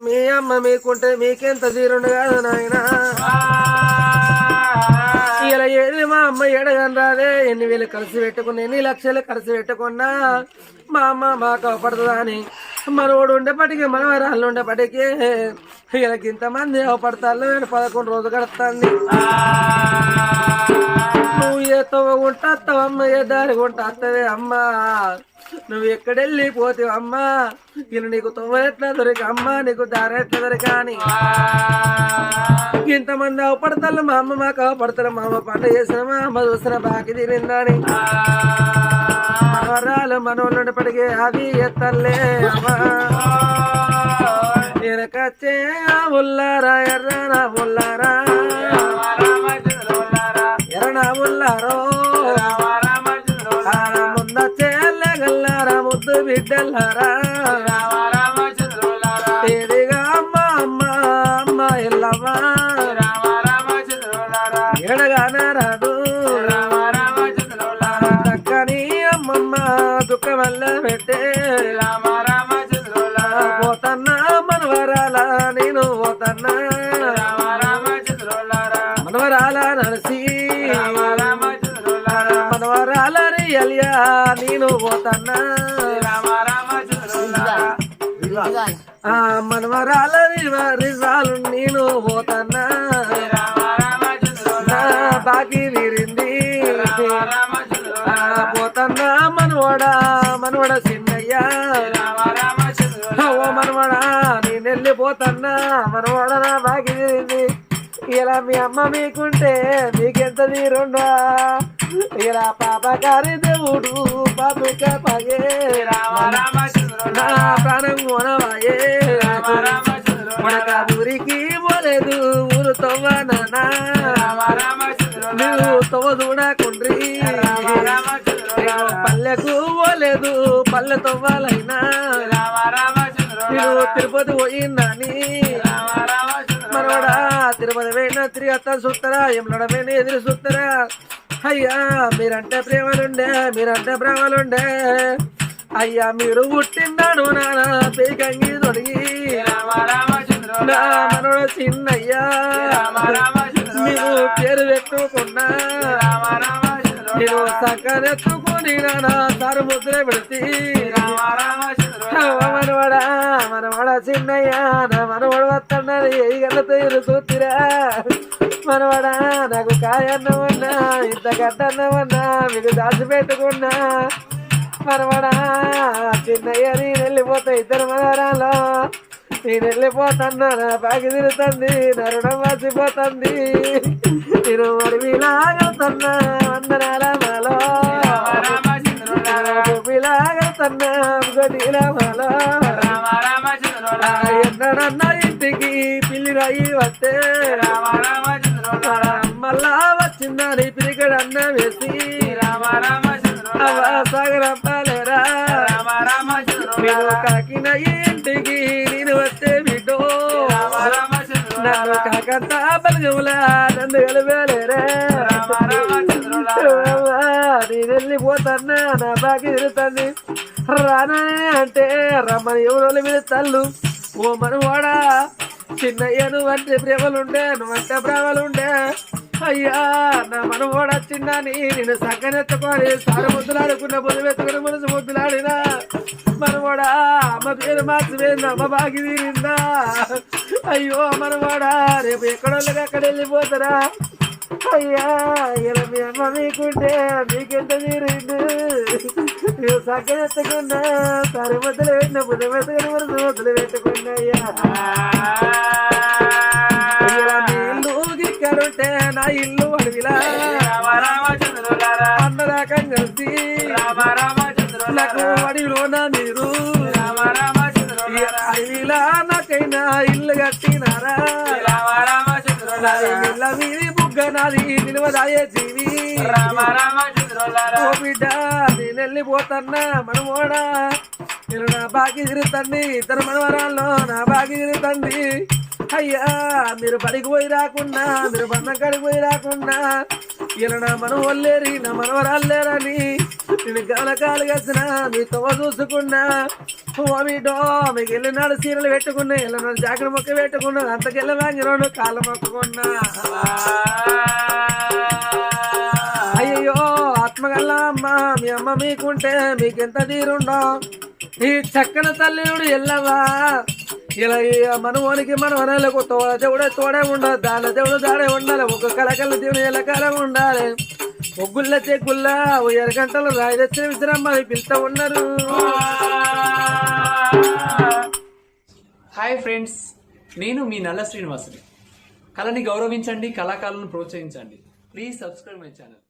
మీ అమ్మ మీకుంటే మీకెంత తీరుండు కాదు నాయన. ఇలా ఏది మా అమ్మ ఎడగని రాదే. ఎన్ని వేలు కలిసి పెట్టుకుని ఎన్ని లక్షలు కలిసి పెట్టుకున్నా మా అమ్మ మాకు అవపడుతుందా అని. మనోడు ఉండేపటికి మనవరాళ్ళు ఉండేపటికి వీళ్ళకి ఇంతమంది అవపడతాళ్ళు నేను పదకొండు రోజులు గడుస్తాంది నువ్వు ఏ తవ్వ ఉంటా అత్తవమ్మ ఏ దారి ఉంటా అత్తవే అమ్మా. నువ్వు ఎక్కడెళ్ళి పోతావు అమ్మా? ఇలా నీకు తవ్వ ఎట్లా దొరిక అమ్మా నీకు దారి ఎట్లా అని. ఇంతమంది అవపడతారు మా అమ్మ మాకు అవపడతారు మా అమ్మ పంట చేసిన మా అమ్మ చూసిన బాకి తిరిందని. అవరాలు మనోళ్ళు పడిగే అవి ఎత్తలే అమ్మా. వెనకచ్చే ఉల్లారా ఎర్రనా ఉల్లారా ఎర్రనా ఉల్లారో ముద్దు బిడ్డల్లారా ఏదిగా అమ్మ అమ్మ అమ్మ ఎల్లమ్మ ఎడగానే రాదు. చక్కని అమ్మమ్మ దుఃఖమల్ల పెట్టే. పోతన్నా మనవరాల నేను పోతన్నా. మనవరాల నరసి. మనవరాల రియలియా నేను పోతన్నా. ఆ మనవరాల రిజాలు నేను పోతన్నా నా బాకీ తీరింది. పోతన్నా మనవడా? మనవడ చిన్నయ్యా? ఓ మనవడా నేను వెళ్ళిపోతన్నా మనవడ నా బాకీ తీరింది. ఇలా మీ అమ్మ మీకుంటే మీకెంత తీరుండా? ఇలా పాపకారి దేవుడు పాపిక పగే. నా ప్రాణం కొనవాయే. ఊరికి పోలేదు ఊరు నువ్వు తవ్వ చూడకుండ్రి పల్లెకు పోలేదు పల్లె తవ్వాలైనా. నువ్వు తిరుపతి పోయిందని మనవడా తిరుపతి పోయినా తిరిగి అత్త చూస్తారా ఎమ్మడ పోయినా ఎదురు చూస్తారా అయ్యా మీరంటే ప్రేమలుండే మీరంటే ప్రేమలుండే. అయ్యా మీరు పుట్టినాడు నానా పేకంగి తొడిగి. నా చిన్నయ్యా. మీరు పేరు పెట్టుకున్నా. నేను సక్కనెత్తుకుని నానా సారు ముద్ర పెడితే. మనవడా మనవడ చిన్నయ్యా నా మనవడు వస్తున్నాడు ఏ గల్లతో ఎదురు చూతిరా మనవడా నాకు కాయన్నమన్నా ఇంత గడ్డన్నమన్నా మీకు దాచిపెట్టుకున్నా. మనవడా చిన్నయ్య నేను వెళ్ళిపోతా ఇద్దరు మనవరాలు నేను వెళ్ళిపోతున్నా నా బాగి తిరుగుతుంది నా వాసిపోతుంది నేను అడవిలాగలుతున్నా వందనాల మాలో. భూమిలాగలుతున్నా గడిల మాలో. ఎన్నడన్నా ఇంటికి పిల్లి రాయి వస్తే మళ్ళా వచ్చిందని పిరిగడన్న వేసి రామారామ సాగరప్పాలేరా నేను కాకిన ఇంటికి నేను వస్తే బిడ్డో నన్ను కాకంత బలగములా నన్ను కలిపేలేరా నేను వెళ్ళిపోతున్నా నా బాకి తిరుగుతుంది రానా అంటే రమ్మని ఎవరు వెళుతాళ్ళు ఓ మనవాడా చిన్నయ్య నువ్వంటే ప్రేమలుండే నువ్వంటే ప్రేమలుండే అయ్యా నా మనవాడ చిన్నని నేను సగ్గనెత్తుకొని సారు ముద్దులాడుకున్న బుద్ధి వెతుకుని మనసు ముద్దులాడినా. మనవాడా అమ్మ పేరు మార్చిపోయింది అమ్మ బాగి తీరిందా? అయ్యో మనవాడా రేపు ఎక్కడోళ్ళకి అక్కడ వెళ్ళిపోతారా? అయ్యా ఇలా మీ అమ్మ మీకుంటే మీకెంత తీరింది? నువ్వు సగ్గనెత్తకున్నా సారు ముద్దలు పెట్టిన బుద్ధి వెతుకుని మనసు ముద్దలు పెట్టుకున్నా అయ్యా. గిక్కడుంటే నా ఇల్లు అడవిలా. అందరాకం కలిసి నాకు అడవిలో నా మీరు అడవిలా నాకైనా ఇల్లు కట్టినారా? ఇళ్ళ మీది బుగ్గ నాది నిలవదాయే జీవి. ఓ బిడ్డ నేను వెళ్ళిపోతున్నా మనమోడా నేను నా బాకి తిరుగుతండి ఇద్దరు మనవరాల్లో నా బాకి తిరుగుతండి అయ్యా మీరు పడికి పోయి రాకుండా మీరు బంధం కడికి పోయి రాకుండా ఇలా నా మనం వల్లేరి నా మనవరాలేరని నేను గలకాలు కసిన మీ తవ్వ చూసుకున్నా. ఓమిటో మీకు వెళ్ళినాడు సీరలు పెట్టుకున్నా వెళ్ళినాడు జాకెట్ మొక్క పెట్టుకున్నా అంతకెళ్ళ వాంగిరోడు కాళ్ళ మొక్కుకున్నా. అయ్యో ఆత్మగల్ల అమ్మ మీ అమ్మ మీకుంటే మీకెంత తీరుండో. ఈ చక్కన తల్లి ఎల్లవా ఇలా ఈ మనవనికి తోడ దేవుడే తోడే ఉండాలి. దాన దేవుడు దాడే ఉండాలి. ఒక కలకల దేవుడు ఎలకాలం ఉండాలి. ఒగ్గుల్ల చెగ్గుల్ల ఉయ్యారు ఎరగంటలు రాయి తెచ్చిన విశ్రమ్మ పిలుతా ఉన్నారు. హాయ్ ఫ్రెండ్స్ నేను మీ నల్ల శ్రీనివాసుని. కళని గౌరవించండి కళాకారులను ప్రోత్సహించండి. Please subscribe my channel.